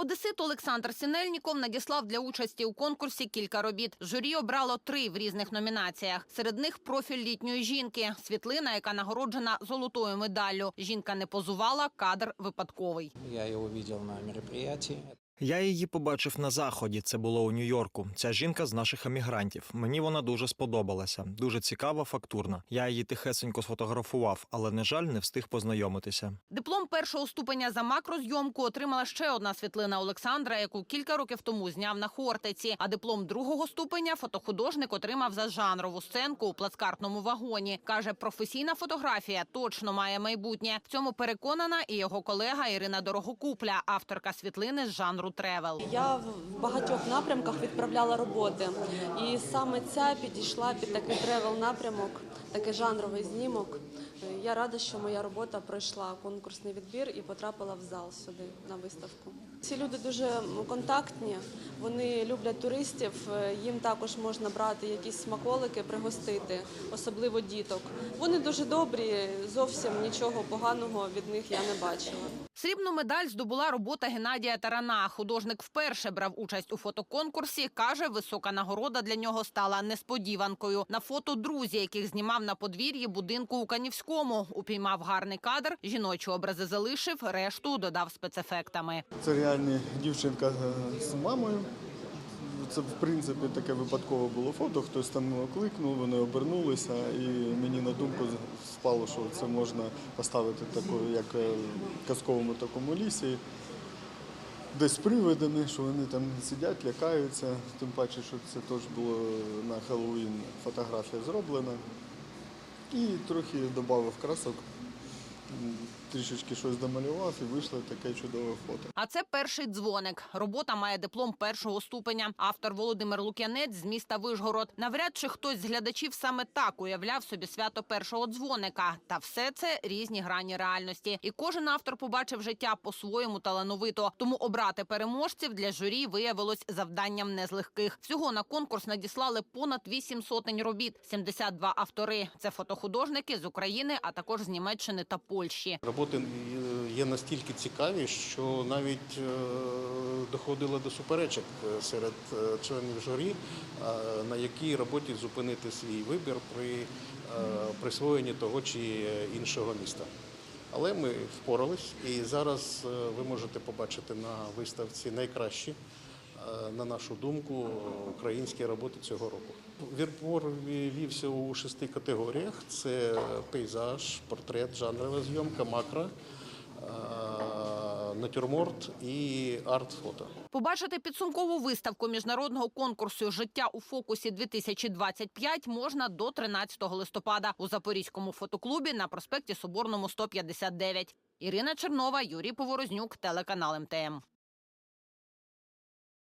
Одесит Олександр Сінельніков надіслав для участі у конкурсі кілька робіт. Журі обрало три в різних номінаціях. Серед них профіль літньої жінки, світлина, яка нагороджена золотою медаллю. Жінка не позувала, кадр випадковий. Я його бачив на мероприятии. Я її побачив на заході. Це було у Нью-Йорку. Ця жінка з наших емігрантів. Мені вона дуже сподобалася. Дуже цікава, фактурна. Я її тихесенько сфотографував, але на жаль, не встиг познайомитися. Диплом першого ступеня за макрозйомку отримала ще одна світлина Олександра, яку кілька років тому зняв на Хортиці. А диплом другого ступеня фотохудожник отримав за жанрову сценку у плацкартному вагоні. каже, професійна фотографія точно має майбутнє. В цьому переконана і його колега Ірина Дорогокупля, авторка світлини з жанру тревел. Я в багатьох напрямках відправляла роботи, і саме ця підійшла під такий тревел напрямок, такий жанровий знімок. Я рада, що моя робота пройшла конкурсний відбір і потрапила в зал сюди на виставку. Ці люди дуже контактні, вони люблять туристів. Їм також можна брати якісь смаколики, пригостити, особливо діток. Вони дуже добрі, зовсім нічого поганого від них я не бачила. Срібну медаль здобула робота Геннадія Тарана. Художник вперше брав участь у фотоконкурсі. каже, висока нагорода для нього стала несподіванкою. На фото друзі, яких знімав на подвір'ї будинку у Канівському, упіймав гарний кадр. Жіночі образи залишив, решту додав спецефектами. Це реальна дівчинка е, з мамою. Це в принципі таке випадкове було фото. Хтось там кликнув, вони обернулися, і мені на думку спало, що це можна поставити таку, як е, в казковому такому лісі. Десь привидами, що вони там сидять, лякаються. Тим паче, що це теж було на Хеллоуін фотографія зроблена. І трохи додав красок, трішечки щось домалював і вийшло таке чудове фото. А це перший дзвоник. Робота має диплом першого ступеня. Автор Володимир Лук'янець з міста Вишгород. Навряд чи хтось з глядачів саме так уявляв собі свято першого дзвоника. Та все це різні грані реальності. І кожен автор побачив життя по-своєму талановито. Тому обрати переможців для журі виявилось завданням не з легких. Всього на конкурс надіслали понад вісім сотень робіт. 72 автори. Це фотохудожники з України, а також з Німеччини та Польщі. Роботи е, є настільки цікаві, що навіть е, доходило до суперечок е, серед членів журі, на якій роботі зупинити свій вибір при присвоєнні того чи іншого міста. Але ми впорались, і зараз ви можете побачити на виставці найкращі, на нашу думку, українські роботи цього року. Відбор вівся у шести категоріях: це пейзаж, портрет, жанрова зйомка, макро, е, натюрморт і арт-фото. Побачити підсумкову виставку міжнародного конкурсу Життя у фокусі 2025 можна до 13 листопада у Запорізькому фотоклубі на проспекті Соборному 159. Ірина Чернова, Юрій Поворознюк, телеканал МТМ.